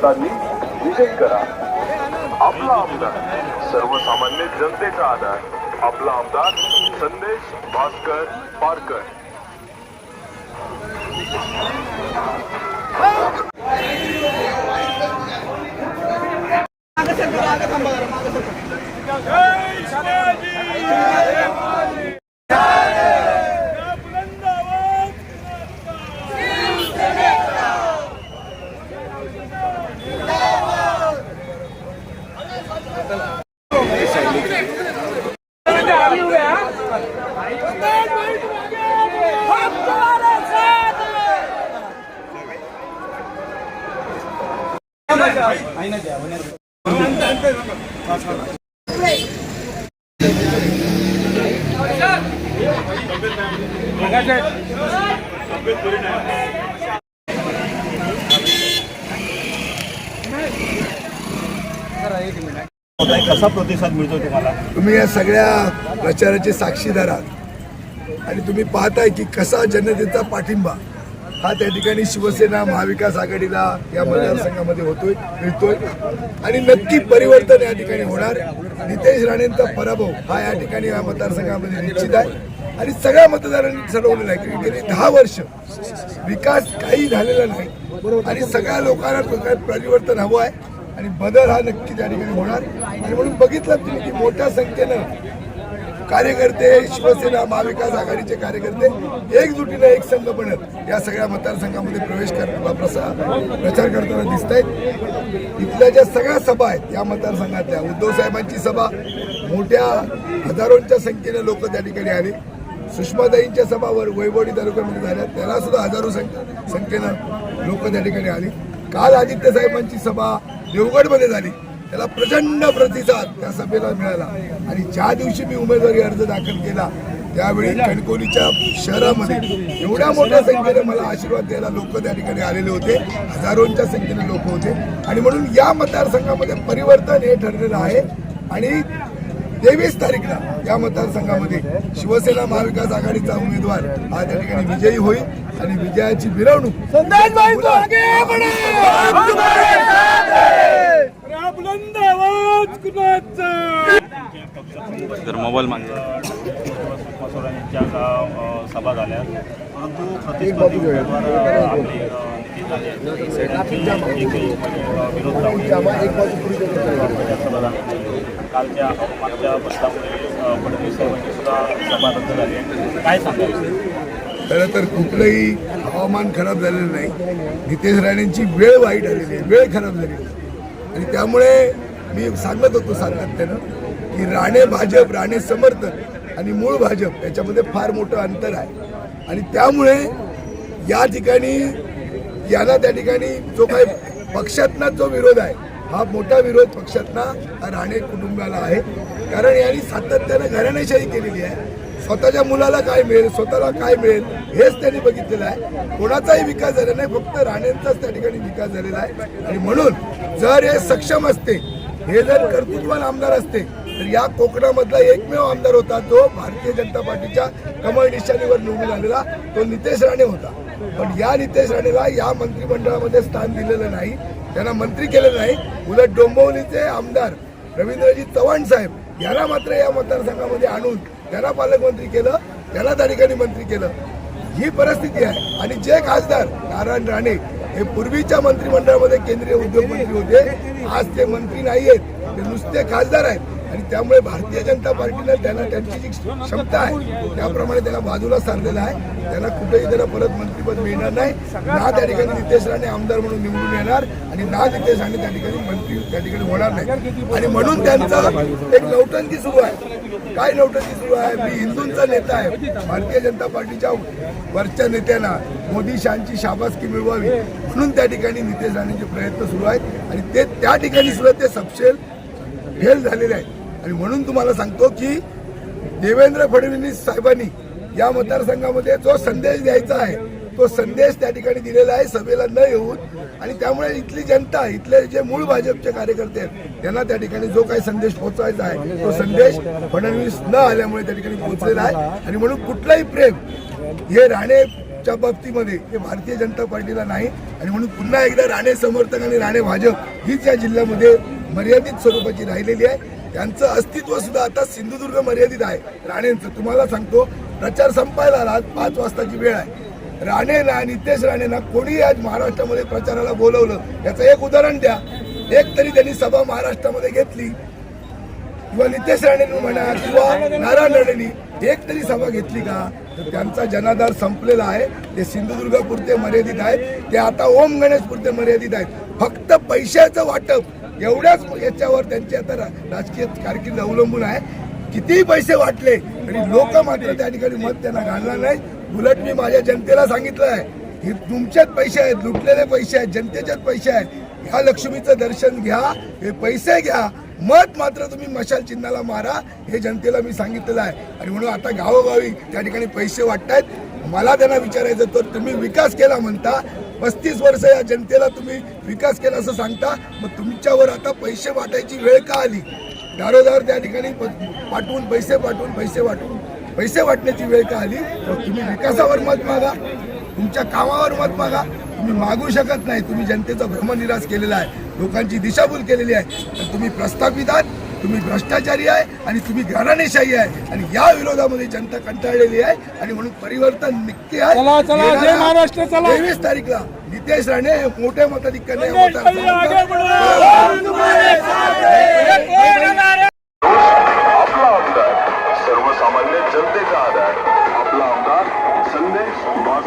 मतांनी विजयी करा. आपला आमदार सर्वसामान्य जनतेचा आधार. आपला आमदार संदेश भास्कर पारकर. कसा प्रतिसाद मिळतो तुम्हाला? तुम्ही या सगळ्या प्रचाराचे साक्षीदार आहात. आणि तुम्ही पाहताय की कसा जनतेचा पाठिंबा. हा त्या ठिकाणी शिवसेना महाविकास आघाडीला या मतदारसंघामध्ये होतोय मिळतोय. आणि नक्की परिवर्तन या ठिकाणी होणार. नितेश राणेंचा पराभव हा या ठिकाणी या मतदारसंघामध्ये निश्चित आहे. आणि सगळ्या मतदारांनी ठरवलेलं आहे की गेली दहा वर्ष विकास काही झालेला नाही. आणि सगळ्या लोकांना परिवर्तन हवं आहे. आणि बदल हा नक्की त्या ठिकाणी होणार. आणि म्हणून बघितलं तुम्ही की मोठ्या संख्येनं कार्यकर्ते शिवसेना महाविकास आघाडीचे कार्यकर्ते एकजुटीने एक संघ बनत या सगळ्या मतदारसंघामध्ये प्रवेश करताना प्रसार प्रचार करताना दिसत आहेत इथल्या ज्या सगळ्या सभा आहेत या मतदारसंघातल्या उद्धव साहेबांची सभा मोठ्या हजारोंच्या संख्येने लोक त्या ठिकाणी आले. सुषमाताईंच्या सभावर वैभवडी तालुक्यामध्ये झाल्या. त्याला सुद्धा हजारो संख्येनं लोक त्या ठिकाणी आली. काल आदित्य साहेबांची सभा देवगडमध्ये झाली. त्याला प्रचंड प्रतिसाद त्या सभेला मिळाला. आणि ज्या दिवशी मी उमेदवारी अर्ज दाखल केला त्यावेळी कणकोलीच्या शहरामध्ये एवढ्या मोठ्या संख्येने मला आशीर्वाद द्यायला लोक त्या ठिकाणी आलेले होते. हजारोंच्या संख्येने लोक होते. आणि म्हणून या मतदारसंघामध्ये परिवर्तन हे ठरलेलं आहे. आणि तेवीस तारीखला या मतदारसंघामध्ये शिवसेना महाविकास आघाडीचा उमेदवार हा त्या ठिकाणी विजयी होईल. आणि विजयाची मिरवणूक जर मोबाईल मागे. यांच्या सभा झाल्या. परंतु प्रतिस्पर्धी उमेदवार आपले विरोध सभा झाल्या. कालच्या मागच्या फडणवीस साहेबांची सुद्धा सभा रद्द झाली. काय सांगायचं खरं तर कुठलंही हवामान खराब झालेलं नाही. नितेश राणेंची वेळ वाईट आलेली आहे. वेळ खराब झालेली आहे. आणि त्यामुळे मी सांगत होतो सातत्यानं की राणे भाजप राणे समर्थन आणि मूळ भाजप याच्यामध्ये फार मोठं अंतर आहे. आणि त्यामुळे या ठिकाणी याला त्या ठिकाणी जो काही पक्षातना जो विरोध आहे हा मोठा विरोध पक्षातना राणे कुटुंबाला आहे. कारण यांनी सातत्यानं घराणेशाही केलेली आहे. स्वतःच्या मुलाला काय मिळेल स्वतःला काय मिळेल हेच त्यांनी बघितलेलं आहे. कोणाचाही विकास झाला नाही फक्त राणेंचाच त्या ठिकाणी विकास झालेला आहे. आणि म्हणून जर हे सक्षम असते हे जर कर्तृत्वान आमदार असते तर या कोकणामधला एकमेव आमदार होता जो भारतीय जनता पार्टीच्या कमळ निशाणीवर निवडून आलेला तो नितेश राणे होता. पण या नितेश राणेला या मंत्रिमंडळामध्ये स्थान दिलेलं नाही त्यांना मंत्री केलेलं नाही. उलट डोंबिवलीचे आमदार रवींद्रजी चव्हाण साहेब यांना मात्र या मतदारसंघामध्ये आणून त्यांना पालकमंत्री केलं त्यांना त्या ठिकाणी मंत्री केलं. ही परिस्थिती आहे. आणि जे खासदार नारायण राणे हे पूर्वीच्या मंत्रिमंडळामध्ये केंद्रीय उद्योग मंत्री होते आज ते मंत्री नाही आहेत ते नुसते खासदार आहेत. आणि त्यामुळे भारतीय जनता पार्टीनं त्यांना त्यांची जी क्षमता आहे त्याप्रमाणे त्यांना बाजूला सारलेलं आहे. त्यांना कुठेही त्यांना परत मंत्रीपद मिळणार नाही. ना त्या ठिकाणी नितेश राणे आमदार म्हणून निवडून येणार आणि ना नितेश राणे त्या ठिकाणी मंत्री त्या ठिकाणी होणार नाही. आणि म्हणून त्यांचा एक नौटंकी सुरू आहे. काय नौटंकी सुरू आहे? मी हिंदूंचा नेता आहे. भारतीय जनता पार्टीच्या वरच्या नेत्यांना मोदी शांची शाबासकी मिळवावी. म्हणून त्या ठिकाणी नितेश राणेचे प्रयत्न सुरू आहेत. आणि ते त्या ठिकाणी सुद्धा ते सपशेल फेल झालेले आहेत. आणि म्हणून तुम्हाला सांगतो की देवेंद्र फडणवीस साहेबांनी या मतदारसंघामध्ये जो संदेश द्यायचा आहे तो संदेश त्या ठिकाणी दिलेला आहे सभेला न येऊन. आणि त्यामुळे इथली जनता इथले जे मूळ भाजपचे कार्यकर्ते आहेत त्यांना त्या ठिकाणी जो काही संदेश पोहोचवायचा आहे तो संदेश फडणवीस न आल्यामुळे त्या ठिकाणी पोहोचलेला आहे. आणि म्हणून कुठलाही प्रेम हे राणे च्या बाबतीमध्ये हे भारतीय जनता पार्टीला नाही. आणि म्हणून पुन्हा एकदा राणे समर्थक आणि राणे भाजप हीच या जिल्ह्यामध्ये मर्यादित स्वरूपाची राहिलेली आहे. त्यांचं अस्तित्व सुद्धा आता सिंधुदुर्ग मर्यादित आहे. राणेंचं. तुम्हाला सांगतो प्रचार संपायला आला आज पाच वाजताची वेळ आहे. राणेना नितेश राणेना कोणी आज महाराष्ट्रामध्ये प्रचाराला बोलवलं? याचं एक उदाहरण द्या. एक तरी त्यांनी सभा महाराष्ट्रामध्ये घेतली. किंवा नितेश राणेंनी म्हणा किंवा नारायण राणेंनी एक तरी सभा घेतली का? तर त्यांचा जनाधार संपलेला आहे. ते सिंधुदुर्गापुरते मर्यादित आहेत. ते आता ओम गणेश पुरते मर्यादित आहेत. फक्त पैशाचं वाटप एवढ्याच याच्यावर त्यांची आता राजकीय कारकीर्द अवलंबून आहे. कितीही पैसे वाटले तरी लोक मात्र त्या ठिकाणी मत त्यांना घालणार नाही उलट मी माझ्या जनतेला सांगितलं आहे हे तुमच्याच पैसे आहेत लुटलेले पैसे आहेत जनतेच्याच पैसे आहेत. ह्या लक्ष्मीचं दर्शन घ्या हे पैसे घ्या. मत मात्र तुम्ही मशाल चिन्हाला मारा हे जनतेला मी सांगितलेलं आहे. आणि म्हणून आता गावोगावी त्या ठिकाणी पैसे वाटत आहेत मला त्यांना विचारायचं तर तुम्ही विकास केला म्हणता पस्तीस वर्ष या जनतेला तुम्ही विकास केला असं सांगता मग तुमच्यावर आता पैसे वाटायची वेळ का आली? दारोदार त्या ठिकाणी पाठवून पैसे पाठवून पैसे वाटून पैसे वाटण्याची वेळ का आली? तर तुम्ही विकासावर मत मागा तुमच्या कामावर मत मागा. तुम्ही मागू शकत नाही तुम्ही जनतेचा भ्रमनिराश केलेला आहे लोकांची दिशाभूल केलेली आहे. तर तुम्ही प्रस्थापित आहात. तुम्ही भ्रष्टाचारी आहे आणि तुम्ही घराणेशाही आहे. आणि या विरोधामध्ये जनता कंटाळलेली आहे आणि म्हणून परिवर्तन नक्की आहे. चला, चला, जय महाराष्ट्र, चला. तेवीस तारीखला नितेश राणे हे मोठ्या मताधिक्याने सर्वसामान्य जनतेचा आधार. आपला आमदार संदेश भास्कर